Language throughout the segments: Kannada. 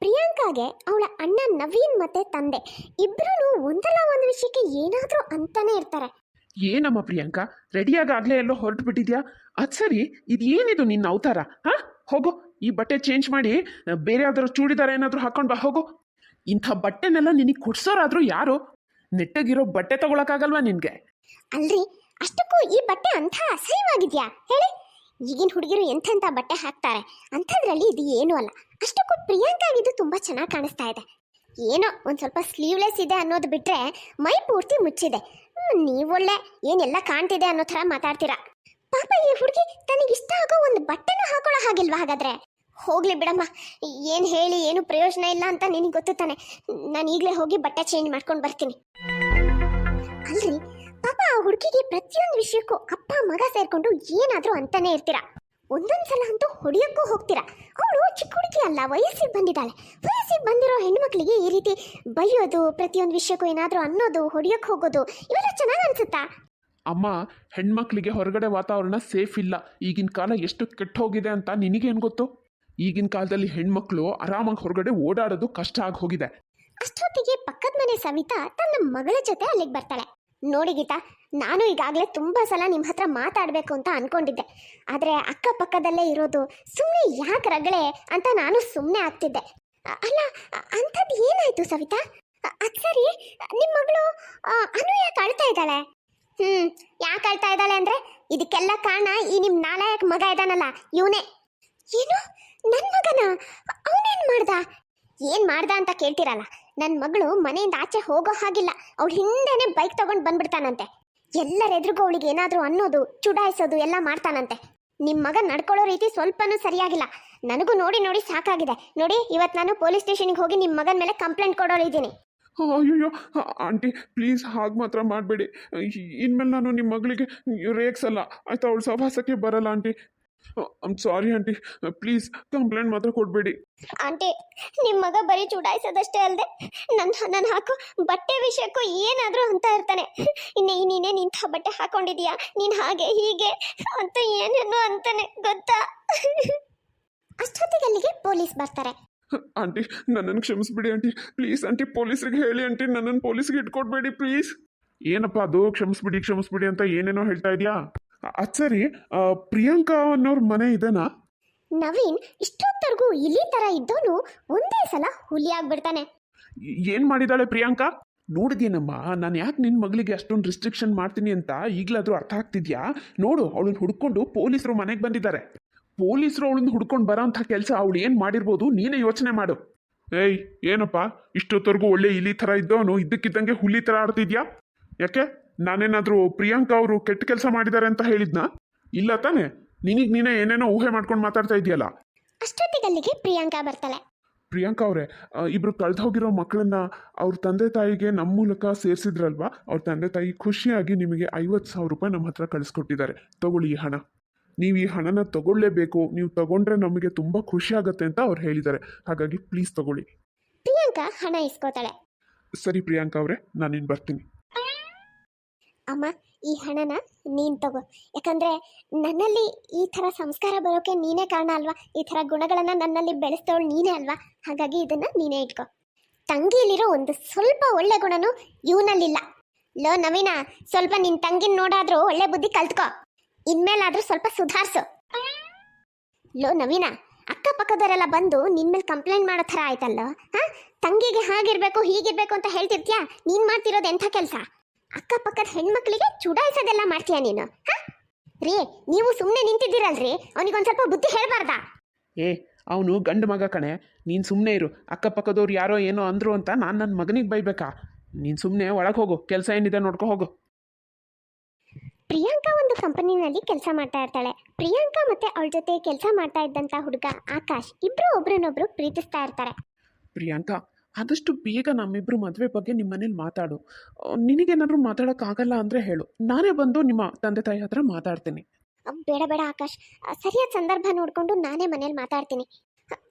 ಪ್ರಿಯಾಂಕಾಗೆ ಅವಳ ಅಣ್ಣ ನವೀನ್ ಮತ್ತೆ ತಂದೆ. ಇಬ್ಬರೂ ಒಂದಲ್ಲ ಒಂದು ವಿಷಯಕ್ಕೆ ಏನಾದರೂ ಅಂತಾನೆ ಇರ್ತಾರೆ. ಏನಮ್ಮ ಪ್ರಿಯಾಂಕಾ? ರೆಡಿಯಾಗಿ ಆಗ್ಲೇ ಎಲ್ಲೋ ಹೊರಟು ಬಿಟ್ಟಿದ್ಯಾ ಅದು ಸರಿ ಇದು ಏನಿದು ನಿನ್ನ ಅವತಾರ? ಹಾ? ಹೋಗು ಈ ಬಟ್ಟೆ ಚೇಂಜ್ ಮಾಡಿ ಬೇರೆ ಯಾವ್ದಾದ್ರು ಚೂಡಿದಾರ ಏನಾದರೂ ಹಾಕೊಂಡು ಬಾ ಹೋಗು. ಇಂಥ ಬಟ್ಟೆನೆಲ್ಲ ನಿನಗೆ ಕೊಡ್ಸೋರಾದ್ರೂ ಯಾರು? ನೆಟ್ಟಗಿರೋ ಬಟ್ಟೆ ತಗೊಳಕ್ಕಾಗಲ್ವಾ ನಿನಗೆ? ಅಲ್ರಿ ಅಷ್ಟಕ್ಕೂ ಈ ಬಟ್ಟೆ ಅಂಥ ಅಸಹ್ಯವಾಗಿದ್ಯಾ? ಹೇಳಿ. ಈಗಿನ ಹುಡುಗಿರು ಎಂಥೆಂಥ ಬಟ್ಟೆ ಹಾಕ್ತಾರೆ. ಅಂಥದ್ರಲ್ಲಿ ಇದು ಏನೂ ಅಲ್ಲ. ಅಷ್ಟಕ್ಕೂ ಪ್ರಿಯಾಂಕಾಗಿದ್ದು ತುಂಬ ಚೆನ್ನಾಗಿ ಕಾಣಿಸ್ತಾ ಇದೆ. ಏನೋ ಒಂದು ಸ್ವಲ್ಪ ಸ್ಲೀವ್ಲೆಸ್ ಇದೆ ಅನ್ನೋದು ಬಿಟ್ರೆ ಮೈ ಪೂರ್ತಿ ಮುಚ್ಚಿದೆ. ಒಳ್ಳೆ ಏನೆಲ್ಲ ಕಾಣ್ತಿದೆ ಅನ್ನೋ ಥರ ಮಾತಾಡ್ತೀರಾ? ಪಾಪ ಈ ಹುಡುಗಿ ತನಗೆ ಇಷ್ಟ ಆಗೋ ಒಂದು ಬಟ್ಟೆನ ಹಾಕೊಳ್ಳೋ ಹಾಗಿಲ್ವಾ ಹಾಗಾದ್ರೆ? ಹೋಗ್ಲಿ ಬಿಡಮ್ಮ, ಏನು ಹೇಳಿ, ಏನು ಪ್ರಯೋಜನ ಇಲ್ಲ ಅಂತ ನಿನಗೆ ಗೊತ್ತು ತಾನೆ. ನಾನು ಈಗಲೇ ಹೋಗಿ ಬಟ್ಟೆ ಚೇಂಜ್ ಮಾಡ್ಕೊಂಡು ಬರ್ತೀನಿ. ಅಲ್ರಿ, ಪಾಪ ಆ ಹುಡುಗಿಗೆ ಪ್ರತಿಯೊಂದು ವಿಷಯಕ್ಕೂ ಅಪ್ಪ, ಮಗ ಸೇರ್ಕೊಂಡು ಏನಾದ್ರೂ ಅಂತಾನೆ ಇರ್ತೀರಾ? ಒಂದೊಂದ್ಸಲ ಅಂತೂ ಹೊಡಿಯೋಕ್ಕೂ ಹೋಗ್ತೀರಾ? ಅವಳು ಚಿಕ್ಕ ಹುಡುಗಿ ಅಲ್ಲ ವಯಸ್ಸಿಗೆ ಬಂದಿದ್ದಾಳೆ. ವಯಸ್ಸಿಗೆ ಬಂದಿರೋ ಹೆಣ್ಮಕ್ಳಿಗೆ ಈ ರೀತಿ ಬೈಯೋದು ಪ್ರತಿಯೊಂದು ವಿಷಯಕ್ಕೂ ಏನಾದರೂ ಅನ್ನೋದು ಹೊಡಿಯೋಕ್ಕೆ ಹೋಗೋದು ಇವೆಲ್ಲ ಚೆನ್ನಾಗಿ ಅನ್ಸುತ್ತಾ? ಅಮ್ಮ ಹೆಣ್ಮಕ್ಳಿಗೆ ಹೊರಗಡೆ ವಾತಾವರಣ ಸೇಫ್ ಇಲ್ಲ. ಈಗಿನ ಕಾಲ ಎಷ್ಟು ಕೆಟ್ಟ ಹೋಗಿದೆ ಅಂತ ನಿನಗೇನು ಗೊತ್ತು? ಈಗಿನ ಕಾಲದಲ್ಲಿ ಹೆಣ್ಮಕ್ಳು ಆರಾಮಾಗಿ ಹೊರಗಡೆ ಓಡಾಡೋದು ಕಷ್ಟ ಆಗಿ ಹೋಗಿದೆ. ಅಷ್ಟೊತ್ತಿಗೆ ಪಕ್ಕದ ಮನೆ ಸವಿತಾ ತನ್ನ ಮಗಳ ಜೊತೆ ಅಲ್ಲಿಗೆ ಬರ್ತಾಳೆ. ನೋಡಿ ಗೀತಾ, ನಾನು ಈಗಾಗಲೇ ತುಂಬ ಸಲ ನಿಮ್ಮ ಹತ್ರ ಮಾತಾಡಬೇಕು ಅಂತ ಅಂದ್ಕೊಂಡಿದ್ದೆ ಆದರೆ ಅಕ್ಕಪಕ್ಕದಲ್ಲೇ ಇರೋದು ಸುಮ್ಮನೆ ಯಾಕೆ ರಗಳೆ ಅಂತ ನಾನು ಸುಮ್ಮನೆ ಆಗ್ತಿದ್ದೆ. ಅಲ್ಲ ಅಂಥದ್ದು ಏನಾಯಿತು ಸವಿತಾ? ಅದ್ ಸರಿ ನಿಮ್ಮ ಮಗಳು ಅನು ಯಾಕೆ ಅಳ್ತಾ ಇದ್ದಾಳೆ. ಹ್ಮ್, ಯಾಕೆ ಅಳ್ತಾ ಇದ್ದಾಳೆ ಅಂದ್ರೆ, ಇದಕ್ಕೆಲ್ಲ ಕಾರಣ ಈ ನಿಮ್ಮ ನಾಲಾಯಕ್ ಮಗ ಇದಾನಲ್ಲ, ಇವನೇ. ಏನು? ನನ್ನ ಮಗನ? ಅವನೇನ್ ಮಾಡ್ದ? ಏನ್ ಮಾಡ್ದ ಅಂತ ಕೇಳ್ತಿರಲ್ಲ. ನನ್ನ ಮಗಳು ಮನೆಯಿಂದ ಆಚೆ ಹೋಗೋ ಹಾಗಿಲ್ಲ. ಅವಳು ಹಿಂದೆನೆ ಬೈಕ್ ತಗೊಂಡು ಬಂದ್ಬಿಡ್ತಾನಂತೆ. ಎಲ್ಲರ ಎದುರಿಗೂ ಅವಳಿಗೆ ಏನಾದರೂ ಅನ್ನೋದು, ಚುಡಾಯಿಸೋದು ಎಲ್ಲ ಮಾಡ್ತಾನಂತೆ. ನಿಮ್ಮ ಮಗ ನಡ್ಕೊಳ್ಳೋ ರೀತಿ ಸ್ವಲ್ಪನೂ ಸರಿಯಾಗಿಲ್ಲ. ನನಗೂ ನೋಡಿ ನೋಡಿ ಸಾಕಾಗಿದೆ. ನೋಡಿ ಇವತ್ತು ನಾನು ಪೊಲೀಸ್ ಸ್ಟೇಷನ್ಗೆ ಹೋಗಿ ನಿಮ್ಮ ಮಗನ ಮೇಲೆ ಕಂಪ್ಲೇಂಟ್ ಕೊಡೋಳಿದ್ದೀನಿ ಅಯ್ಯೋ ಆಂಟಿ, ಪ್ಲೀಸ್ ಹಾಗೆ ಮಾತ್ರ ಮಾಡಬೇಡಿ. ಇನ್ಮೇಲೆ ನಾನು ನಿಮ್ಮ ಮಗಳಿಗೆ ರೇಗ್ಸಲ್ಲ ಆಯ್ತಾ, ಅವಳು ಸಭಾಸಕ್ಕೆ ಬರಲ್ಲ, aunty. I'm sorry aunty please complaint ಮಾತ್ರ ಕೊಡಬೇಡಿ. ಆಂಟಿ ನಿಮ್ಮ ಮಗ ಬರೀ ಚುಡಾಯಿಸೋದಷ್ಟೇ ಅಲ್ಲದೆ ನನ್ನ ನನ್ನ ಹಾಕೋ ಬಟ್ಟೆ ವಿಷಯಕ್ಕೂ ಏನಾದರೂ ಅಂತ ಇರ್ತಾನೆ. ಇನ್ನೇ ನೀನೇ ನಿಂತ ಬಟ್ಟೆ ಹಾಕೊಂಡಿದೀಯಾ? ನೀನು ಹಾಗೆ ಹೀಗೆ ಅಂತ ಏನೇನೋ ಅಂತಾನೆ ಗೊತ್ತಾ? ಅಷ್ಟೊತ್ತಿಗೆ ಅಲ್ಲಿಗೆ ಪೊಲೀಸ್ ಬರ್ತಾರೆ. ಆಂಟಿ ನನ್ನನ್ನು ಕ್ಷಮಿಸ್ಬಿಡಿ ಆಂಟಿ ಪ್ಲೀಸ್ ಆಂಟಿ ಪೊಲೀಸ್ರಿಗೆ ಹೇಳಿ ಆಂಟಿ ನನ್ನನ್ನು ಪೊಲೀಸ್ಗೆ ಇಟ್ಕೊಡ್ಬೇಡಿ ಪ್ಲೀಸ್ ಏನಪ್ಪ ಅದು? ಕ್ಷಮಿಸ್ಬಿಡಿ ಕ್ಷಮಿಸ್ಬಿಡಿ ಅಂತ ಏನೇನೋ ಹೇಳ್ತಾ ಇದೆಯಾ? ಅದು ಸರಿ. ಪ್ರಿಯಾಂಕಾ ಅನ್ನೋರ್ ಮನೆ ಇದೆನಾ? ನವೀನ್ ಇಷ್ಟೊತ್ತರ್ಗೂ ಇಲಿ ತರ ಇದ್ದೋನು ಒಂದೇ ಸಲ ಹುಲಿ ಆಗ್ಬಿಡ್ತಾನೆ. ಏನು ಮಾಡಿದಾಳೆ ಪ್ರಿಯಾಂಕಾ? ನೋಡಿದ್ಯೇನಮ್ಮ ನಾನು ಯಾಕೆ ನಿನ್ನ ಮಗಳಿಗೆ ಅಷ್ಟೊಂದು ರಿಸ್ಟ್ರಿಕ್ಷನ್ ಮಾಡ್ತೀನಿ ಅಂತ ಈಗಲಾದರೂ ಅರ್ಥ ಆಗ್ತಿದ್ಯಾ? ನೋಡು ಅವಳನ್ನ ಹುಡ್ಕೊಂಡು ಪೊಲೀಸರು ಮನೆಗೆ ಬಂದಿದ್ದಾರೆ ಪೊಲೀಸರು ಅವಳನ್ನ ಹುಡ್ಕೊಂಡು ಬರೋಂಥ ಕೆಲಸ ಅವಳು ಏನು ಮಾಡಿರ್ಬೋದು ನೀನೇ ಯೋಚನೆ ಮಾಡು. ಏಯ್ ಏನಪ್ಪ ಇಷ್ಟೊತ್ತವರೆಗೂ ಒಳ್ಳೆ ಇಲಿ ಥರ ಇದ್ದವನು ಇದ್ದಕ್ಕಿದ್ದಂಗೆ ಹುಲಿ ಥರ ಆಡ್ತಿದ್ಯಾ? ಯಾಕೆ? ನಾನೇನಾದರೂ ಪ್ರಿಯಾಂಕಾ ಅವರು ಕೆಟ್ಟ ಕೆಲಸ ಮಾಡಿದ್ದಾರೆ ಅಂತ ಹೇಳಿದ್ನಾ? ಇಲ್ಲ ತಾನೆ. ನಿನಗೆ ನೀನೇ ಏನೇನೋ ಊಹೆ ಮಾಡ್ಕೊಂಡು ಮಾತಾಡ್ತಾ ಇದೆಯಲ್ಲ ಅಷ್ಟೊತ್ತಿಗಲ್ಲಿಗೆ ಪ್ರಿಯಾಂಕಾ ಬರ್ತಾಳೆ. ಪ್ರಿಯಾಂಕಾ ಅವರೇ ಇಬ್ರು ಕಳೆದು ಹೋಗಿರೋ ಮಕ್ಕಳನ್ನ ಅವ್ರ ತಂದೆ ತಾಯಿಗೆ ನಮ್ಮ ಮೂಲಕ ಸೇರಿಸಿದ್ರಲ್ವಾ? ಅವ್ರ ತಂದೆ ತಾಯಿ ಖುಷಿಯಾಗಿ ನಿಮಗೆ ಐವತ್ತು ಸಾವಿರ ರೂಪಾಯಿ ನಮ್ಮ ಹತ್ರ ಕಳಿಸ್ಕೊಟ್ಟಿದ್ದಾರೆ. ತಗೊಳ್ಳಿ ಈ ಹಣ. ನೀವು ಈ ಹಣನ ತಗೊಳ್ಳೇಬೇಕು ನೀವು ತಗೊಂಡ್ರೆ ನಮಗೆ ತುಂಬ ಖುಷಿ ಆಗುತ್ತೆ ಅಂತ ಅವ್ರು ಹೇಳಿದ್ದಾರೆ. ಹಾಗಾಗಿ ಪ್ಲೀಸ್ ತಗೊಳ್ಳಿ. ಪ್ರಿಯಾಂಕಾ ಹಣ ಇಸ್ಕೋತಾಳೆ. ಸರಿ ಪ್ರಿಯಾಂಕಾ ಅವರೇ ನಾನಿನ್ ಬರ್ತೀನಿ. ಅಮ್ಮ, ಈ ಹಣನ ನೀನ್ ತಗೋ. ಯಾಕಂದ್ರೆ ನನ್ನಲ್ಲಿ ಈ ಥರ ಸಂಸ್ಕಾರ ಬರೋಕೆ ನೀನೇ ಕಾರಣ ಅಲ್ವಾ? ಈ ಥರ ಗುಣಗಳನ್ನ ನನ್ನಲ್ಲಿ ಬೆಳೆಸ್ತವಳು ನೀನೇ ಅಲ್ವಾ? ಹಾಗಾಗಿ ಇದನ್ನ ನೀನೇ ಇಟ್ಕೋ. ತಂಗಿಯಲ್ಲಿರೋ ಒಂದು ಸ್ವಲ್ಪ ಒಳ್ಳೆ ಗುಣನು ಇವನಲ್ಲಿಲ್ಲ. ಲೋ ನವೀನ, ಸ್ವಲ್ಪ ನಿನ್ ತಂಗಿನ ನೋಡಾದ್ರೂ ಒಳ್ಳೆ ಬುದ್ಧಿ ಕಲ್ತ್ಕೋ. ಇನ್ಮೇಲಾದ್ರೂ ಸ್ವಲ್ಪ ಸುಧಾರ್ಸು. ಲೋ ನವೀನ, ಅಕ್ಕಪಕ್ಕದವರೆಲ್ಲ ಬಂದು ನಿನ್ ಮೇಲೆ ಕಂಪ್ಲೇಂಟ್ ಮಾಡೋ ಥರ ಆಯ್ತಲ್ಲ? ಹಾ? ತಂಗಿಗೆ ಹಾಗಿರ್ಬೇಕು, ಹೀಗಿರ್ಬೇಕು ಅಂತ ಹೇಳ್ತಿರ್ತೀಯಾ? ನೀನ್ ಮಾಡ್ತಿರೋದು ಎಂಥ ಕೆಲಸ? ಅಕ್ಕಪಕ್ಕದ ಹೆಣ್ಮಕ್ಳಿಗೆ ಚುಡಾಯಿಸೋದೆಲ್ಲ ಮಾಡ್ತೀಯಾ ನೀನು ಹ? ರೀ ನೀವು ಸುಮ್ಮನೆ ನಿಂತಿದ್ದೀರಲ್ರಿ ಅವನಿಗೊಂದು ಸ್ವಲ್ಪ ಬುದ್ಧಿ ಹೇಳ್ಬಾರ್ದಾ? ಏ ಅವನು ಗಂಡು ಮಗ ಕಣೆ ನೀನು ಸುಮ್ಮನೆ ಇರು ಅಕ್ಕಪಕ್ಕದವ್ರು ಯಾರೋ ಏನೋ ಅಂದರು ಅಂತ ನಾನು ನನ್ನ ಮಗನಿಗೆ ಬೈಬೇಕಾ? ನೀನು ಸುಮ್ಮನೆ ಒಳಗೆ ಹೋಗು ಕೆಲಸ ಏನಿದೆ ನೋಡ್ಕೊ ಹೋಗು. ಪ್ರಿಯಾಂಕಾ ಒಂದು ಕಂಪನಿನಲ್ಲಿ ಕೆಲಸ ಮಾಡ್ತಾ ಇರ್ತಾಳೆ. ಪ್ರಿಯಾಂಕಾ ಮತ್ತೆ ಅವಳ ಜೊತೆ ಕೆಲಸ ಮಾಡ್ತಾ ಇದ್ದಂತ ಹುಡುಗ ಆಕಾಶ್ ಇಬ್ರು ಒಬ್ರನ್ನೊಬ್ರು ಪ್ರೀತಿಸ್ತಾ ಇರ್ತಾರೆ. ಪ್ರಿಯಾಂಕಾ ಆದಷ್ಟು ಬೇಗ ನಮ್ಮಿಬ್ಬರು ಮದುವೆ ಬಗ್ಗೆ ನಿಮ್ಮ ಮನೇಲಿ ಮಾತಾಡು. ನಿನಗೇನಾದರೂ ಮಾತಾಡೋಕ್ಕಾಗಲ್ಲ ಅಂದರೆ ಹೇಳು. ನಾನೇ ಬಂದು ನಿಮ್ಮ ತಂದೆ ತಾಯಿ ಹತ್ರ ಮಾತಾಡ್ತೀನಿ. ಬೇಡ ಬೇಡ ಆಕಾಶ್. ಸರಿಯಾದ ಸಂದರ್ಭ ನೋಡಿಕೊಂಡು ನಾನೇ ಮನೇಲಿ ಮಾತಾಡ್ತೀನಿ.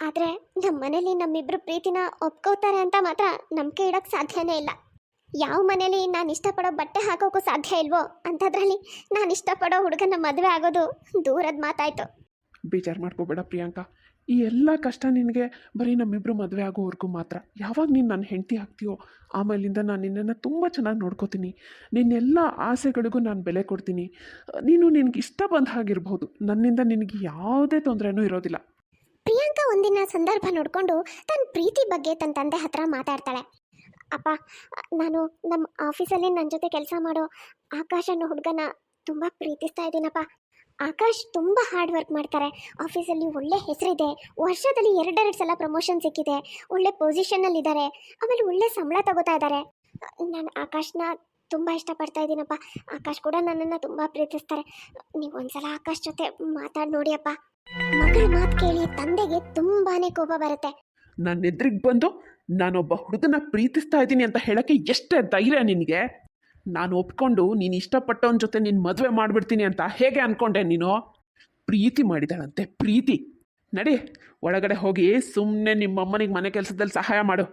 ಆದ್ರೆ ನಮ್ಮ ಮನೇಲಿ ನಮ್ಮಿಬ್ಬರು ಪ್ರೀತಿನ ಒಪ್ಕೋತಾರೆ ಅಂತ ಮಾತ್ರ ನಂಬಿಕೆ ಇಡೋಕ್ಕೆ ಸಾಧ್ಯನೇ ಇಲ್ಲ. ಯಾವ ಮನೇಲಿ ನಾನು ಇಷ್ಟಪಡೋ ಬಟ್ಟೆ ಹಾಕೋಕ್ಕೂ ಸಾಧ್ಯ ಇಲ್ವೋ ಅಂಥದ್ರಲ್ಲಿ ನಾನು ಇಷ್ಟಪಡೋ ಹುಡುಗನ ಮದುವೆ ಆಗೋದು ದೂರದ ಮಾತಾಯ್ತು. ಬೇಜಾರು ಮಾಡ್ಕೋಬೇಡ ಪ್ರಿಯಾಂಕಾ. ಈ ಎಲ್ಲ ಕಷ್ಟ ನಿನಗೆ ಬರೀ ನಮ್ಮಿಬ್ಬರು ಮದುವೆ ಆಗೋವರೆಗೂ ಮಾತ್ರ. ಯಾವಾಗ ನೀನು ನನ್ನ ಹೆಂಡತಿ ಹಾಕ್ತೀಯೋ ಆಮೇಲಿಂದ ನಾನು ನಿನ್ನನ್ನು ತುಂಬ ಚೆನ್ನಾಗಿ ನೋಡ್ಕೋತೀನಿ. ನಿನ್ನೆಲ್ಲ ಆಸೆಗಳಿಗೂ ನಾನು ಬೆಲೆ ಕೊಡ್ತೀನಿ. ನೀನು ನಿನಗೆ ಇಷ್ಟ ಬಂದ ಹಾಗಿರ್ಬೋದು. ನನ್ನಿಂದ ನಿನಗೆ ಯಾವುದೇ ತೊಂದರೆನೂ ಇರೋದಿಲ್ಲ. ಪ್ರಿಯಾಂಕಾ ಒಂದಿನ ಸಂದರ್ಭ ನೋಡಿಕೊಂಡು ತನ್ನ ಪ್ರೀತಿ ಬಗ್ಗೆ ತನ್ನ ತಂದೆ ಹತ್ರ ಮಾತಾಡ್ತಾಳೆ. ಅಪ್ಪ, ನಾನು ನಮ್ಮ ಆಫೀಸಲ್ಲಿ ನನ್ನ ಜೊತೆ ಕೆಲಸ ಮಾಡೋ ಆಕಾಶನ ಹುಡುಗನ ತುಂಬ ಪ್ರೀತಿಸ್ತಾ ಇದ್ದೀನಪ್ಪ. ಆಕಾಶ್ ತುಂಬ ಹಾರ್ಡ್ ವರ್ಕ್ ಮಾಡ್ತಾರೆ. ಆಫೀಸಲ್ಲಿ ಒಳ್ಳೆ ಹೆಸರಿದೆ. ವರ್ಷದಲ್ಲಿ ಎರಡೆರಡು ಸಲ ಪ್ರಮೋಷನ್ ಸಿಕ್ಕಿದೆ. ಒಳ್ಳೆ ಪೊಸಿಷನ್ನಲ್ಲಿದ್ದಾರೆ ಆಮೇಲೆ ಒಳ್ಳೆ ಸಂಬಳ ತಗೋತಾ ಇದ್ದಾರೆ ನಾನು ಆಕಾಶ್ನ ತುಂಬ ಇಷ್ಟಪಡ್ತಾ ಇದ್ದೀನಪ್ಪ. ಆಕಾಶ್ ಕೂಡ ನನ್ನನ್ನು ತುಂಬ ಪ್ರೀತಿಸ್ತಾರೆ. ನೀವು ಒಂದ್ಸಲ ಆಕಾಶ್ ಜೊತೆ ಮಾತಾಡಿ ನೋಡಿಯಪ್ಪ ಮಗಳ ಮಾತು ಕೇಳಿ ತಂದೆಗೆ ತುಂಬಾನೇ ಕೋಪ ಬರುತ್ತೆ. ನನ್ನ ಎದುರಿಗೆ ಬಂದು ನಾನೊಬ್ಬ ಹುಡುಗನ ಪ್ರೀತಿಸ್ತಾ ಇದ್ದೀನಿ ಅಂತ ಹೇಳಕ್ಕೆ ಎಷ್ಟೇ ಧೈರ್ಯ ನಿನಗೆ. ನಾನು ಒಪ್ಕೊಂಡು ನೀನು ಇಷ್ಟಪಟ್ಟವನ ಜೊತೆ ನೀನು ಮದುವೆ ಮಾಡಿಬಿಡ್ತೀನಿ ಅಂತ ಹೇಗೆ ಅಂದ್ಕೊಂಡೆ ನೀನು? ಪ್ರೀತಿ ಮಾಡಿದಾಳಂತೆ, ಪ್ರೀತಿ. ನಡಿ, ಒಳಗಡೆ ಹೋಗಿ ಸುಮ್ಮನೆ ನಿಮ್ಮಮ್ಮನಿಗೆ ಮನೆ ಕೆಲಸದಲ್ಲಿ ಸಹಾಯ ಮಾಡು.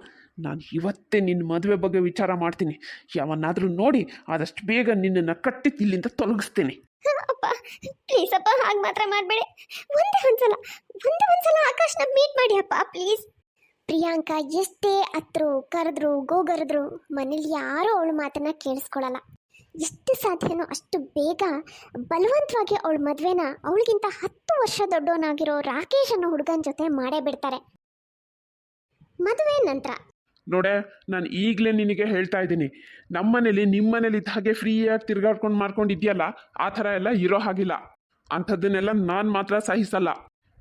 ನಾನು ಇವತ್ತೇ ನಿನ್ನ ಮದುವೆ ಬಗ್ಗೆ ವಿಚಾರ ಮಾಡ್ತೀನಿ. ಯಾವನ್ನಾದರೂ ನೋಡಿ, ಆದಷ್ಟು ಬೇಗ ನಿನ್ನನ್ನು ಕಟ್ಟಿ ಇಲ್ಲಿಂದ ತೊಲಗಿಸ್ತೀನಿ. ಪ್ಲೀಸ್ ಅಪ್ಪ, ಹಾಗೆ ಮಾತ್ರ ಮಾಡಬೇಡಿ. ಒಂದೇ ಒಂದ್ಸಲ ಒಂದೇ ಒಂದ್ಸಲ ಆಕಾಶ್ನ ಮೀಟ್ ಮಾಡಿ ಅಪ್ಪ ಪ್ಲೀಸ್ ಪ್ರಿಯಾಂಕಾ, ಎಷ್ಟೇ ಹತ್ರು ಕರೆದ್ರು, ಗೋಗರೆದ್ರು, ಮನೇಲಿ ಯಾರೂ ಅವಳ ಮಾತನ್ನ ಕೇಳಿಸ್ಕೊಳಲ್ಲ. ಎಷ್ಟು ಸಾಧ್ಯನೋ ಅಷ್ಟು ಬೇಗ ಬಲವಂತವಾಗಿ ಅವಳ ಮದುವೆನ ಅವಳಿಗಿಂತ ಹತ್ತು ವರ್ಷ ದೊಡ್ಡವನಾಗಿರೋ ರಾಕೇಶ್ ಅನ್ನೋ ಹುಡುಗನ ಜೊತೆ ಮಾಡೇ ಬಿಡ್ತಾರೆ. ಮದುವೆ ನಂತರ. ನೋಡೆ, ನಾನು ಈಗಲೇ ನಿನಗೆ ಹೇಳ್ತಾ ಇದ್ದೀನಿ. ನಮ್ಮನೇಲಿ, ನಿಮ್ಮನೇಲಿ ಇದ್ದ ಹಾಗೆ ಫ್ರೀಯಾಗಿ ತಿರ್ಗಾಡ್ಕೊಂಡು ಮಾಡ್ಕೊಂಡಿದ್ಯಲ್ಲ, ಆ ಥರ ಎಲ್ಲ ಇರೋ ಹಾಗಿಲ್ಲ. ಅಂಥದ್ದನ್ನೆಲ್ಲ ನಾನು ಮಾತ್ರ ಸಹಿಸಲ್ಲ.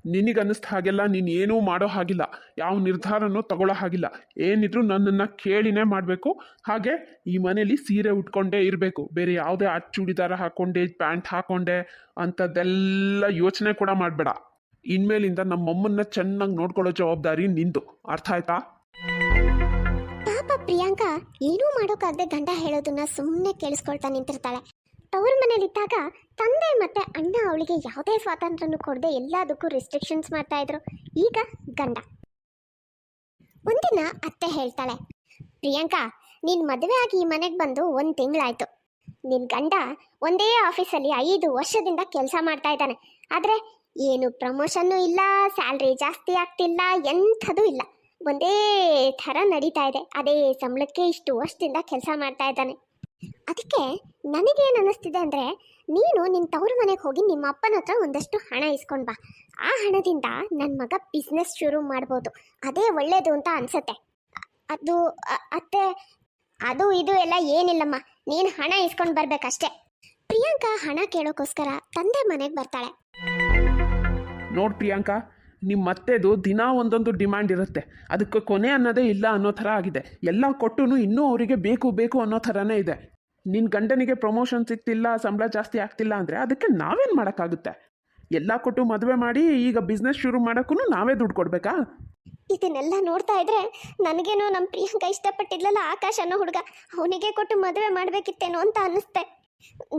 ನಿನಗನ್ನಿಸ್ದ ಹಾಗೆಲ್ಲ, ನೀನು ಏನೂ ಮಾಡೋ ಹಾಗಿಲ್ಲ. ಯಾವ ನಿರ್ಧಾರನೂ ತಗೊಳ್ಳೋ ಹಾಗಿಲ್ಲ. ಏನಿದ್ರು ನನ್ನನ್ನು ಕೇಳಿನೇ ಮಾಡಬೇಕು. ಹಾಗೆ ಈ ಮನೇಲಿ ಸೀರೆ ಉಟ್ಕೊಂಡೇ ಇರಬೇಕು. ಬೇರೆ ಯಾವುದೇ ಆ ಚೂಡಿದಾರ ಹಾಕ್ಕೊಂಡೆ ಪ್ಯಾಂಟ್ ಹಾಕ್ಕೊಂಡೆ ಅಂಥದ್ದೆಲ್ಲ ಯೋಚನೆ ಕೂಡ ಮಾಡಬೇಡ. ಇನ್ಮೇಲಿಂದ ನಮ್ಮಮ್ಮನ್ನ ಚೆನ್ನಾಗಿ ನೋಡ್ಕೊಳ್ಳೋ ಜವಾಬ್ದಾರಿ ನಿಂದು. ಅರ್ಥ ಆಯ್ತಾ? ಪಾಪ ಪ್ರಿಯಾಂಕಾ, ಏನೂ ಮಾಡೋಕ್ಕಾಗದೆ ಗಂಡ ಹೇಳೋದನ್ನ ಸುಮ್ಮನೆ ಕೇಳಿಸ್ಕೊಳ್ತಾ ನಿಂತಿರ್ತಾಳೆ. ತವ್ರ ಮನೇಲಿದ್ದಾಗ ತಂದೆ ಮತ್ತು ಅಣ್ಣ ಅವಳಿಗೆ ಯಾವುದೇ ಸ್ವಾತಂತ್ರ್ಯನೂ ಕೊಡದೆ ಎಲ್ಲದಕ್ಕೂ ರಿಸ್ಟ್ರಿಕ್ಷನ್ಸ್ ಮಾಡ್ತಾ ಇದ್ರು. ಈಗ ಗಂಡ. ಒಂದಿನ ಅತ್ತೆ ಹೇಳ್ತಾಳೆ, ಪ್ರಿಯಾಂಕಾ, ನೀನು ಮದುವೆ ಆಗಿ ಈ ಮನೆಗೆ ಬಂದು ಒಂದು ತಿಂಗಳಾಯಿತು. ನಿನ್ನ ಗಂಡ ಒಂದೇ ಆಫೀಸಲ್ಲಿ ಐದು ವರ್ಷದಿಂದ ಕೆಲಸ ಮಾಡ್ತಾ ಇದ್ದಾನೆ. ಆದರೆ ಏನು ಪ್ರಮೋಷನ್ನು ಇಲ್ಲ, ಸ್ಯಾಲ್ರಿ ಜಾಸ್ತಿ ಆಗ್ತಿಲ್ಲ, ಎಂಥದೂ ಇಲ್ಲ. ಒಂದೇ ಥರ ನಡೀತಾ ಇದೆ. ಅದೇ ಸಂಬಳಕ್ಕೆ ಇಷ್ಟು ವರ್ಷದಿಂದ ಕೆಲಸ ಮಾಡ್ತಾ ಇದ್ದಾನೆ. ಅದಕ್ಕೆ ನನಗೇನು ಅನ್ನಿಸ್ತಿದೆ ಅಂದರೆ ನೀನು ನಿನ್ನ ತವರು ಮನೆಗೆ ಹೋಗಿ ನಿಮ್ಮ ಅಪ್ಪನ ಹತ್ರ ಒಂದಷ್ಟು ಹಣ ಇಸ್ಕೊಂಡು ಬಾ. ಆ ಹಣದಿಂದ ನನ್ನ ಮಗ ಬಿಸ್ನೆಸ್ ಶುರು ಮಾಡ್ಬೋದು. ಅದೇ ಒಳ್ಳೆಯದು ಅಂತ ಅನಿಸುತ್ತೆ. ಅದು ಅತ್ತೆ, ಅದು, ಇದು ಎಲ್ಲ ಏನಿಲ್ಲಮ್ಮ. ನೀನು ಹಣ ಇಸ್ಕೊಂಡು ಬರ್ಬೇಕಷ್ಟೇ. ಪ್ರಿಯಾಂಕಾ ಹಣ ಕೇಳೋಕ್ಕೋಸ್ಕರ ತಂದೆ ಮನೆಗೆ ಬರ್ತಾಳೆ. ನೋಡ್ ಪ್ರಿಯಾಂಕಾ ನಿಮ್ಮ ಅತ್ತೆದು ದಿನ ಒಂದೊಂದು ಡಿಮ್ಯಾಂಡ್ ಇರುತ್ತೆ. ಅದಕ್ಕೆ ಕೊನೆ ಅನ್ನೋದೇ ಇಲ್ಲ ಅನ್ನೋ ಥರ ಆಗಿದೆ. ಎಲ್ಲ ಕೊಟ್ಟು ಇನ್ನೂ ಅವರಿಗೆ ಬೇಕು ಬೇಕು ಅನ್ನೋ ಥರನೇ ಇದೆ. ನಿನ್ನ ಗಂಡನಿಗೆ ಪ್ರಮೋಷನ್ ಸಿಗ್ತಿಲ್ಲ, ಸಂಬಳ ಜಾಸ್ತಿ ಆಗ್ತಿಲ್ಲ ಅಂದರೆ ಅದಕ್ಕೆ ನಾವೇನು ಮಾಡೋಕ್ಕಾಗುತ್ತೆ? ಎಲ್ಲ ಕೊಟ್ಟು ಮದುವೆ ಮಾಡಿ ಈಗ ಬಿಸ್ನೆಸ್ ಶುರು ಮಾಡೋಕ್ಕೂ ನಾವೇ ದುಡ್ಡು ಕೊಡಬೇಕಾ? ಇದನ್ನೆಲ್ಲ ನೋಡ್ತಾ ಇದ್ರೆ ನನಗೇನೋ ನಮ್ಮ ಪ್ರಿಯಾಂಕ ಇಷ್ಟಪಟ್ಟಿದ್ಲಲ್ಲ ಆಕಾಶ ಅನ್ನೋ ಹುಡುಗ, ಅವನಿಗೆ ಕೊಟ್ಟು ಮದುವೆ ಮಾಡಬೇಕಿತ್ತೇನೋ ಅಂತ ಅನ್ನಿಸ್ತೆ.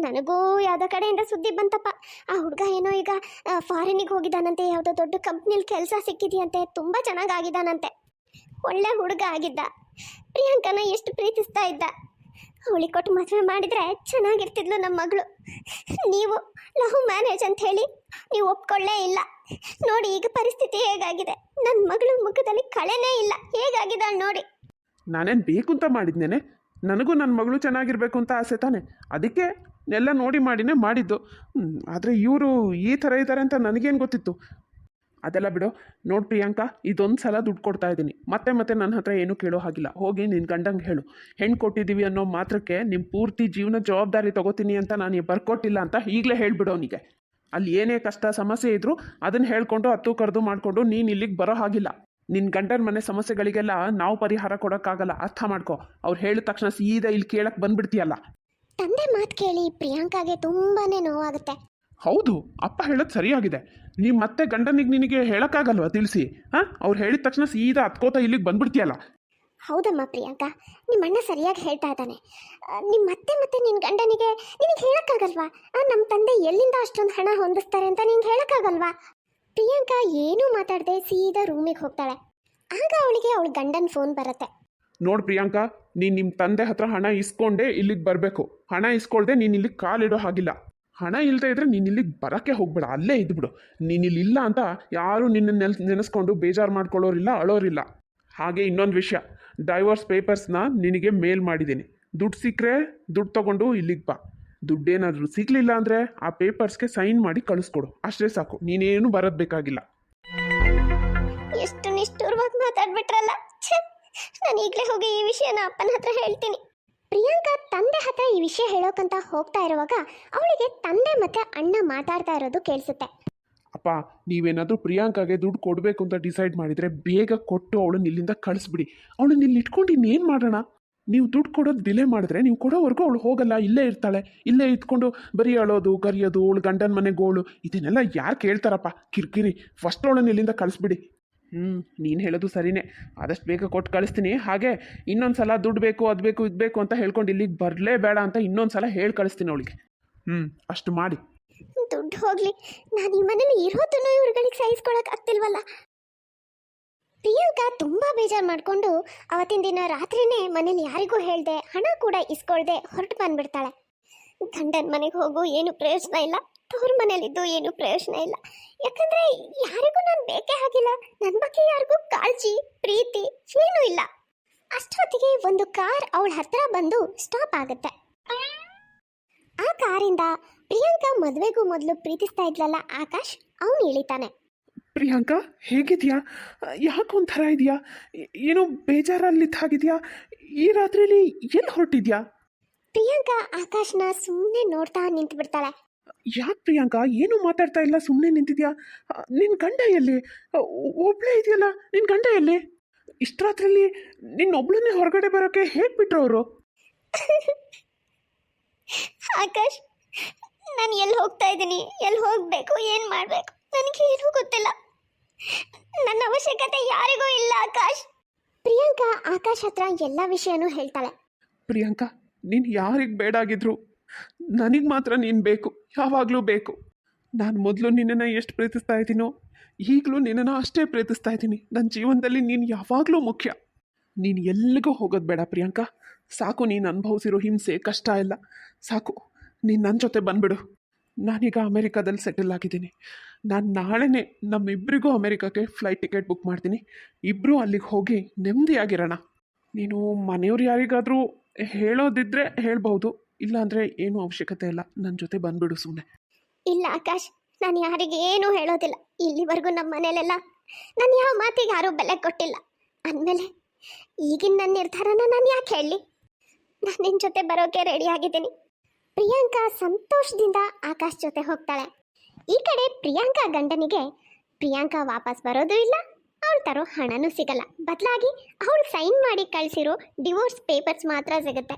ನನಗೂ ಯಾವುದೋ ಕಡೆಯಿಂದ ಸುದ್ದಿ ಬಂತಪ್ಪ. ಆ ಹುಡುಗ ಏನೋ ಈಗ ಫಾರಿನಿಗೆ ಹೋಗಿದ್ದಾನಂತೆ, ಯಾವುದೋ ದೊಡ್ಡ ಕಂಪ್ನಿಲಿ ಕೆಲಸ ಸಿಕ್ಕಿದೆಯಂತೆ, ತುಂಬ ಚೆನ್ನಾಗಾಗಿದ್ದಾನಂತೆ ಒಳ್ಳೆ ಹುಡುಗ ಆಗಿದ್ದ. ಪ್ರಿಯಾಂಕನ ಎಷ್ಟು ಪ್ರೀತಿಸ್ತಾ ಇದ್ದ. ಅವಳಿಗೆ ಕೊಟ್ಟು ಮದುವೆ ಮಾಡಿದ್ರೆ ಚೆನ್ನಾಗಿರ್ತಿದ್ಲು ನಮ್ಮ ಮಗಳು. ನೀವು ಲವ್ ಮ್ಯಾರೇಜ್ ಅಂತ ಹೇಳಿ ನೀವು ಒಪ್ಕೊಳ್ಳೇ ಇಲ್ಲ. ನೋಡಿ ಈಗ ಪರಿಸ್ಥಿತಿ ಹೇಗಾಗಿದೆ. ನನ್ನ ಮಗಳ ಮುಖದಲ್ಲಿ ಕಳೆನೇ ಇಲ್ಲ. ಹೇಗಾಗಿದ್ದಾಳೆ ನೋಡಿ. ನಾನೇನು ಬೇಕು ಅಂತ ಮಾಡಿದ್ನೇನೆ? ನನಗೂ ನನ್ನ ಮಗಳು ಚೆನ್ನಾಗಿರ್ಬೇಕು ಅಂತ ಆಸೆ ತಾನೆ? ಅದಕ್ಕೆ ಎಲ್ಲ ನೋಡಿ ಮಾಡಿನೇ ಮಾಡಿದ್ದು. ಆದರೆ ಇವರು ಈ ಥರ ಇದ್ದಾರೆ ಅಂತ ನನಗೇನು ಗೊತ್ತಿತ್ತು? ಅದೆಲ್ಲ ಬಿಡು. ನೋಡು ಪ್ರಿಯಾಂಕಾ, ಇದೊಂದು ಸಲ ದುಡ್ಡು ಕೊಡ್ತಾ ಇದ್ದೀನಿ. ಮತ್ತೆ ಮತ್ತೆ ನನ್ನ ಹತ್ರ ಏನೂ ಕೇಳೋ ಹಾಗಿಲ್ಲ. ಹೋಗಿ ನಿನ್ನ ಗಂಡಂಗೆ ಹೇಳು. ಹೆಣ್ಣು ಕೊಟ್ಟಿದ್ದೀವಿ ಅನ್ನೋ ಮಾತ್ರಕ್ಕೆ ನಿಮ್ಮ ಪೂರ್ತಿ ಜೀವನ ಜವಾಬ್ದಾರಿ ತಗೋತೀನಿ ಅಂತ ನಾನು ಬರ್ಕೊಟ್ಟಿಲ್ಲ ಅಂತ ಈಗಲೇ ಹೇಳಿಬಿಡು ಅವನಿಗೆ. ಅಲ್ಲಿ ಏನೇ ಕಷ್ಟ, ಸಮಸ್ಯೆ ಇದ್ದರೂ ಅದನ್ನು ಹೇಳ್ಕೊಂಡು ಹತ್ತು ಕರೆದು ಮಾಡಿಕೊಂಡು ನೀನು ಇಲ್ಲಿಗೆ ಬರೋ ಹಾಗಿಲ್ಲ. ನಿನ್ನ ಗಂಡನ ಮನೆ ಸಮಸ್ಯೆಗಳಿಗೆಲ್ಲ ನಾವು ಪರಿಹಾರ ಕೊಡೋಕ್ಕಾಗಲ್ಲ. ಅರ್ಥ ಮಾಡ್ಕೊ. ಅವ್ರು ಹೇಳಿದ ತಕ್ಷಣ ಸೀದಾ ಇಲ್ಲಿ ಕೇಳಕ್ಕೆ ಬಂದ್ಬಿಡ್ತೀಯಲ್ಲ. ತಂದೆ ಮಾತು ಕೇಳಿ ಪ್ರಿಯಾಂಕಾಗೆ ತುಂಬಾ ನೋವಾಗುತ್ತೆ. ಹೌದು ಅಪ್ಪ ಹೇಳೋದು ಸರಿಯಾಗಿದೆ. ನೀವು ಮತ್ತೆ ಗಂಡನಿಗೆ ನಿನಗೆ ಹೇಳೋಕ್ಕಾಗಲ್ವಾ ತಿಳಿಸಿ? ಹಾಂ? ಅವ್ರು ಹೇಳಿದ ತಕ್ಷಣ ಸೀದಾ ಹತ್ಕೋತಾ ಇಲ್ಲಿಗೆ ಬಂದ್ಬಿಡ್ತೀಯಲ್ಲ? ಹೌದಮ್ಮ ಪ್ರಿಯಾಂಕಾ. ನಿಮ್ಮ ಅಣ್ಣ ಸರಿಯಾಗಿ ಹೇಳ್ತಾ ಇದ್ದಾನೆ. ನಿಮ್ಮ ಮತ್ತೆ ಮತ್ತೆ ನಿನ್ನ ಗಂಡನಿಗೆ ನಿನಗೆ ಹೇಳೋಕ್ಕಾಗಲ್ವಾ? ನಮ್ಮ ತಂದೆ ಎಲ್ಲಿಂದ ಅಷ್ಟೊಂದು ಹಣ ಹೊಂದಿಸ್ತಾರೆ ಅಂತ ನಿಂಗೆ ಹೇಳೋಕ್ಕಾಗಲ್ವಾ? ಪ್ರಿಯಾಂಕ ಏನೂ ಮಾತಾಡದೆ ಸೀದಾ ರೂಮಿಗೆ ಹೋಗ್ತಾಳೆ. ಆಗ ಅವಳಿಗೆ ಅವಳ ಗಂಡನ ಫೋನ್ ಬರುತ್ತೆ. ನೋಡಿ ಪ್ರಿಯಾಂಕ ನೀನು ನಿಮ್ಮ ತಂದೆ ಹತ್ರ ಹಣ ಇಸ್ಕೊಂಡೇ ಇಲ್ಲಿಗೆ ಬರಬೇಕು. ಹಣ ಇಸ್ಕೊಳ್ದೆ ನೀನು ಇಲ್ಲಿಗೆ ಕಾಲಿಡೋ ಹಾಗಿಲ್ಲ. ಹಣ ಇಲ್ಲದೆ ಇದ್ದರೆ ನೀನು ಇಲ್ಲಿಗೆ ಬರೋಕ್ಕೆ ಹೋಗ್ಬೇಡ, ಅಲ್ಲೇ ಇದ್ಬಿಡು. ನೀನು ಇಲ್ಲಿ ಇಲ್ಲ ಅಂತ ಯಾರೂ ನಿನ್ನ ನೆಲ್, ನೆನೆಸ್ಕೊಂಡು ಬೇಜಾರು ಮಾಡ್ಕೊಳ್ಳೋರಿಲ್ಲ, ಅಳೋರಿಲ್ಲ. ಹಾಗೆ ಇನ್ನೊಂದು ವಿಷಯ. ಡೈವರ್ಸ್ ಪೇಪರ್ಸ್ನ ನಿನಗೆ ಮೇಲ್ ಮಾಡಿದ್ದೀನಿ. ದುಡ್ಡು ಸಿಕ್ಕರೆ ದುಡ್ಡು ತಗೊಂಡು ಇಲ್ಲಿಗೆ ಬಾ. ದುಡ್ಡೇನಾದರೂ ಸಿಗಲಿಲ್ಲ ಅಂದರೆ ಆ ಪೇಪರ್ಸ್ಗೆ ಸೈನ್ ಮಾಡಿ ಕಳಿಸ್ಕೊಡು. ಅಷ್ಟೇ ಸಾಕು. ನೀನೇನು ಬರೋದು ಬೇಕಾಗಿಲ್ಲ. ಎಷ್ಟು ನಿಷ್ಠೂರ್ವಾಗಿ ಮಾತಾಡ್ಬಿಟ್ರಲ್ಲ? ನಾನು ಈಗಲೇ ಹೋಗಿ ಈ ವಿಷಯನ ಅಪ್ಪನ ಹತ್ರ ಹೇಳ್ತೀನಿ. ಪ್ರಿಯಾಂಕಾ ತಂದೆ ಹತ್ರ ಈ ವಿಷಯ ಹೇಳೋಕಂತ ಹೋಗ್ತಾ ಇರುವಾಗ ಅವಳಿಗೆ ತಂದೆ ಮತ್ತೆ ಅಣ್ಣ ಮಾತಾಡ್ತಾ ಇರೋದು ಕೇಳಿಸುತ್ತೆ. ಅಪ್ಪ, ನೀವೇನಾದರೂ ಪ್ರಿಯಾಂಕಾಗೆ ದುಡ್ಡು ಕೊಡಬೇಕು ಅಂತ ಡಿಸೈಡ್ ಮಾಡಿದರೆ ಬೇಗ ಕೊಟ್ಟು ಅವಳನ್ನ ಇಲ್ಲಿಂದ ಕಳಿಸ್ಬಿಡಿ. ಅವಳನ್ನ ಇಲ್ಲಿ ಇಟ್ಕೊಂಡು ಇನ್ನೇನು ಮಾಡೋಣ? ನೀವು ದುಡ್ಡು ಕೊಡೋದು ಡಿಲೇ ಮಾಡಿದ್ರೆ ನೀವು ಕೊಡೋವರೆಗೂ ಅವಳು ಹೋಗಲ್ಲ, ಇಲ್ಲೇ ಇರ್ತಾಳೆ. ಇಲ್ಲೇ ಇದ್ಕೊಂಡು ಬರೀ ಅಳೋದು ಕರಿಯೋದು, ಅವಳು ಗಂಡನ ಮನೆ ಗೋಳು ಇದನ್ನೆಲ್ಲ ಯಾರು ಕೇಳ್ತಾರಪ್ಪ? ಕಿರಿಕಿರಿ ಫಸ್ಟ್ ಅವಳನ್ನ ಇಲ್ಲಿಂದ ಕಳಿಸ್ಬಿಡಿ. ಹ್ಞೂ ನೀನು ಹೇಳೋದು ಸರಿನೇ. ಆದಷ್ಟು ಬೇಗ ಕೊಟ್ಟು ಕಳಿಸ್ತೀನಿ. ಹಾಗೆ ಇನ್ನೊಂದು ಸಲ ದುಡ್ಡು ಬೇಕು, ಅದು ಬೇಕು, ಇದು ಬೇಕು ಅಂತ ಹೇಳ್ಕೊಂಡು ಇಲ್ಲಿಗೆ ಬರಲೇಬೇಡ ಅಂತ ಇನ್ನೊಂದು ಸಲ ಹೇಳಿ ಕಳಿಸ್ತೀನಿ ಅವಳಿಗೆ. ಹ್ಞೂ ಅಷ್ಟು ಮಾಡಿ. ದುಡ್ಡು ಹೋಗ್ಲಿ. ನಾನು ಈ ಮನೇಲಿ ಇರೋದನ್ನು ಇವ್ರುಗಳಿಗೆ ಸಹಿಸ್ಕೊಳಕ್ ಆಗ್ತಿಲ್ವಲ್ಲ? ಪ್ರಿಯಾಂಕಾ ತುಂಬಾ ಬೇಜಾರು ಮಾಡಿಕೊಂಡು ಅವತ್ತಿನ ದಿನ ರಾತ್ರಿನೇ ಮನೇಲಿ ಯಾರಿಗೂ ಹೇಳ್ದೆ, ಹಣ ಕೂಡ ಇಸ್ಕೊಳ್ದೆ ಹೊರಟು ಬಂದ್ಬಿಡ್ತಾಳೆ. ಗಂಡನ ಮನೆಗೆ ಹೋಗು, ಏನು ಪ್ರಯೋಜನ ಇಲ್ಲ. ತವ್ರ ಮನೇಲಿದ್ದು ಏನು ಪ್ರಯೋಜನ ಇಲ್ಲ. ಯಾಕಂದ್ರೆ ಯಾರಿಗೂ ನಾನು ಬೇಕೇ ನನ್ನ ಬಗ್ಗೆ ಯಾರಿಗೂ ಕಾಳಜಿ ಪ್ರೀತಿ ಏನೂ ಇಲ್ಲ. ಅಷ್ಟೊತ್ತಿಗೆ ಒಂದು ಕಾರ್ ಅವಳ ಹತ್ರ ಬಂದು ಸ್ಟಾಪ್ ಆಗುತ್ತೆ. ಆ ಕಾರಿಂದ ಪ್ರಿಯಾಂಕಾ ಮದುವೆಗೂ ಮೊದಲು ಪ್ರೀತಿಸ್ತಾ ಇದ್ಲಲ್ಲ ಆಕಾಶ್ ಅವನು ಇಳಿತಾನೆ. ಪ್ರಿಯಾಂಕಾ ಹೇಗಿದ್ಯಾ? ಯಾಕೆ ಒಂಥರ ಇದೆಯಾ? ಏನೋ ಬೇಜಾರಲ್ಲಿ ಇದ್ದಾಗಿದ್ಯಾ ಈ ರಾತ್ರಿಲಿ ಎಲ್ಲಿ ಹೊರಟಿದ್ಯಾ? ಪ್ರಿಯಾಂಕಾ ಆಕಾಶ್ನ ಸುಮ್ಮನೆ ನೋಡ್ತಾ ನಿಂತು ಬಿಡ್ತಾಳೆ ಯಾಕೆ ಪ್ರಿಯಾಂಕಾ? ಏನು ಮಾತಾಡ್ತಾ ಇಲ್ಲ ಸುಮ್ಮನೆ ನಿಂತಿದ್ಯಾ? ನಿನ್ನ ಗಂಡ ಎಲ್ಲಿ? ಒಬ್ಳೇ ಇದೆಯಲ್ಲ ನಿನ್ನ ಗಂಡ ಎಲ್ಲಿ? ಇಷ್ಟು ನಿನ್ನ ನಿನ್ನೊಬ್ಳನ್ನೇ ಹೊರಗಡೆ ಬರೋಕ್ಕೆ ಹೇಗೆ ಬಿಟ್ರು ಅವರು? ಆಕಾಶ್ ನಾನು ಎಲ್ಲಿ ಹೋಗ್ತಾ ಇದ್ದೀನಿ? ಎಲ್ಲಿ ಹೋಗಬೇಕು? ಏನು ಮಾಡಬೇಕು? ನನಗೆ ಏನೂ ಗೊತ್ತಿಲ್ಲ. ನನ್ನ ಅವಶ್ಯಕತೆ ಯಾರಿಗೂ ಇಲ್ಲ ಆಕಾಶ್. ಪ್ರಿಯಾಂಕಾ ಆಕಾಶ್ ಹತ್ರ ಎಲ್ಲ ವಿಷಯನೂ ಹೇಳ್ತಾಳೆ. ಪ್ರಿಯಾಂಕಾ ನೀನು ಯಾರಿಗೆ ಬೇಡಾಗಿದ್ರು? ನನಗೆ ಮಾತ್ರ ನೀನು ಬೇಕು, ಯಾವಾಗಲೂ ಬೇಕು. ನಾನು ಮೊದಲು ನಿನ್ನನ್ನು ಎಷ್ಟು ಪ್ರೀತಿಸ್ತಾ ಇದ್ದೀನೋ, ಈಗಲೂ ನಿನ್ನನ್ನು ಅಷ್ಟೇ ಪ್ರೀತಿಸ್ತಾ ಇದ್ದೀನಿ. ನನ್ನ ಜೀವನದಲ್ಲಿ ನೀನು ಯಾವಾಗಲೂ ಮುಖ್ಯ. ನೀನು ಎಲ್ಲಿಗೂ ಹೋಗೋದು ಬೇಡ ಪ್ರಿಯಾಂಕಾ. ಸಾಕು, ನೀನು ಅನುಭವಿಸಿರೋ ಹಿಂಸೆ, ಕಷ್ಟ ಎಲ್ಲ. ಸಾಕು, ನೀನು ನನ್ನ ಜೊತೆ ಬಂದ್ಬಿಡು. ನಾನೀಗ ಅಮೇರಿಕಾದಲ್ಲಿ ಸೆಟಲ್ ಆಗಿದ್ದೀನಿ. ನಾನು ನಾಳೆನೇ ನಮ್ಮಿಬ್ಬರಿಗೂ ಅಮೇರಿಕಾಕ್ಕೆ ಫ್ಲೈಟ್ ಟಿಕೆಟ್ ಬುಕ್ ಮಾಡ್ತೀನಿ. ಇಬ್ಬರೂ ಅಲ್ಲಿಗೆ ಹೋಗಿ ನೆಮ್ಮದಿಯಾಗಿರೋಣ ನೀನು ಮನೆಯವ್ರು ಯಾರಿಗಾದರೂ ಹೇಳೋದಿದ್ರೆ ಹೇಳ್ಬಹುದು ಇಲ್ಲಾಂದರೆ ಏನೂ ಅವಶ್ಯಕತೆ ಇಲ್ಲ. ನನ್ನ ಜೊತೆ ಬಂದ್ಬಿಡು ಸುಮ್ಮನೆ ಇಲ್ಲ ಆಕಾಶ್, ನಾನು ಯಾರಿಗೆ ಏನು ಹೇಳೋದಿಲ್ಲ. ಇಲ್ಲಿವರೆಗೂ ನಮ್ಮ ಮನೇಲೆಲ್ಲ ನಾನು ಯಾವ ಮಾತಿಗೆ ಯಾರೂ ಬೆಲೆ ಕೊಟ್ಟಿಲ್ಲ. ಅಂದಮೇಲೆ ಈಗಿನ ನನ್ನ ನಿರ್ಧಾರನ ನಾನು ಯಾಕೆ ಹೇಳಿ? ನಾನು ನಿನ್ನ ಜೊತೆ ಬರೋಕೆ ರೆಡಿ ಆಗಿದ್ದೀನಿ. ಪ್ರಿಯಾಂಕಾ ಸಂತೋಷದಿಂದ ಆಕಾಶ್ ಜೊತೆ ಹೋಗ್ತಾಳೆ. ಈ ಕಡೆ ಪ್ರಿಯಾಂಕಾ ಗಂಡನಿಗೆ ಪ್ರಿಯಾಂಕಾ ವಾಪಸ್ ಬರೋದು ಇಲ್ಲ, ಅವಳು ತರೋ ಹಣನೂ ಸಿಗಲ್ಲ. ಬದಲಾಗಿ ಅವಳು ಸೈನ್ ಮಾಡಿ ಕಳಿಸಿರೋ ಡಿವೋರ್ಸ್ ಪೇಪರ್ಸ್ ಮಾತ್ರ ಸಿಗುತ್ತೆ.